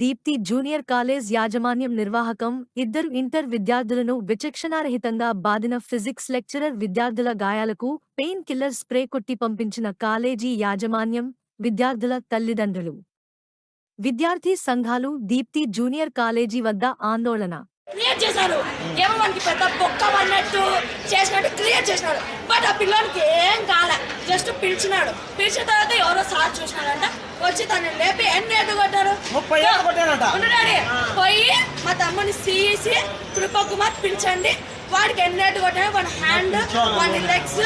Deepti junior college యాజమాన్యం నిర్వాహకం ఇద్దరు inter విద్యార్థులను విచక్షణారహితంగా బాదిన ఫిజిక్స్ లెక్చరర్ విద్యార్థుల గాయాలకు పెయిన్ కిల్లర్ స్ప్రే కొట్టి పంపించిన కాలేజీ యాజమాన్యం విద్యార్థుల తల్లిదండ్రులు. విద్యార్థి సంఘాలు దీప్తి జూనియర్ కాలేజీ వద్ద ఆందోళన. క్రియేట్ చేశారు. ఏమో మనకి పెద్ద బొక్క పడినట్టు చేసినట్టు క్రియేట్ చేసినాడు బట్ ఆ ఏం కాలే. జస్ట్ పిలిచినాడు. పిలిచిన తర్వాత ఎవరో సార్ చూసినాడంట వచ్చి తనని లేపి ఎన్ని ఏళ్ళు కొట్టారు? ముప్పై ఏళ్ళు కొట్టాడంట. ఉండు డాడీ. పోయి మా తమ్ముని సిఇసి కృపకుమార్ పిలిచండి. వాడికి ఎన్ని ఏళ్ళు కొట్టారు వాడి హ్యాండ్ వాడి లెగ్స్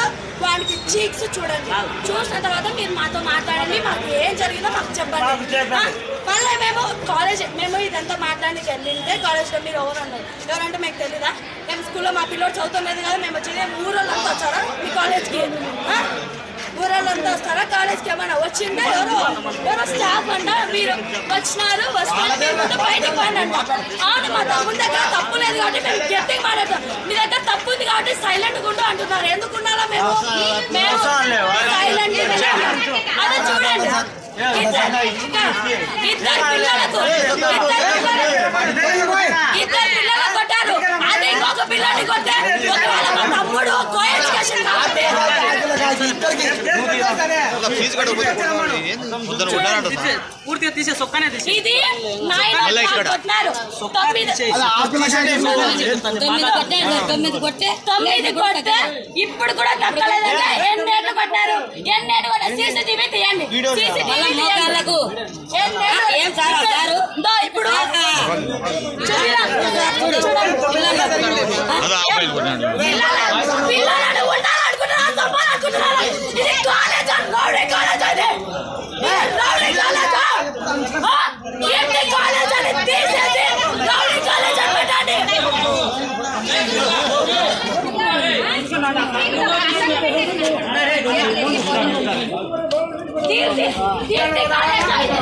వాడికి చీక్స్ చూడండి. చూసిన తర్వాత మీరు మాతో మాట్లాడండి. మాకు ఏం జరిగిందో మాకు చెప్పండి. మళ్ళీ మేము కాలేజ్ మేము ఇదంతా మాట్లాడానికి వెళ్ళింటే కాలేజ్లో మీరు ఎవరు అన్నారు? ఎవరంటే మీకు తెలీదా? మేము స్కూల్లో మా పిల్లోడు చదువుతున్నది కదా మేము వచ్చేది ఊరోళ్ళంతా వచ్చారా? మీ కాలేజ్కి వాళ్ళంతా ఊరోళ్ళంతా వస్తారా కాలేజ్కి ఏమైనా వచ్చిందా ఎవరు ఎవరో స్టాఫ్ అంట మీరు వచ్చినారు వస్తున్నారు బయటకు ముందు బయటికి అవును మా తమ్ముడి దగ్గర తప్పు లేదు కాబట్టి మేము గట్టిగా మాట్లాడతాం మీ దగ్గర తప్పు ఉంది కాబట్టి సైలెంట్ గుండు అంటున్నారు ఎందుకు ఉండాలా మేము మేము సైలెంట్ అదే చూడండి ఇద్దరు ఇద్దరు పిల్లలకు ఇద్దరు పిల్లలకు పూర్తిగా తీసే సొక్కనే తీసే ఇప్పుడు కూడా తగ్గలేదంటే ఎన్నేళ్ళు కొట్టారు ఎన్నేళ్ళు కొట్టారు సీసీటీవీ తీయండి. ఏం సార్ ఇప్పుడు. పిల్లలు कीर्ति कीर्ति गाने चाहिए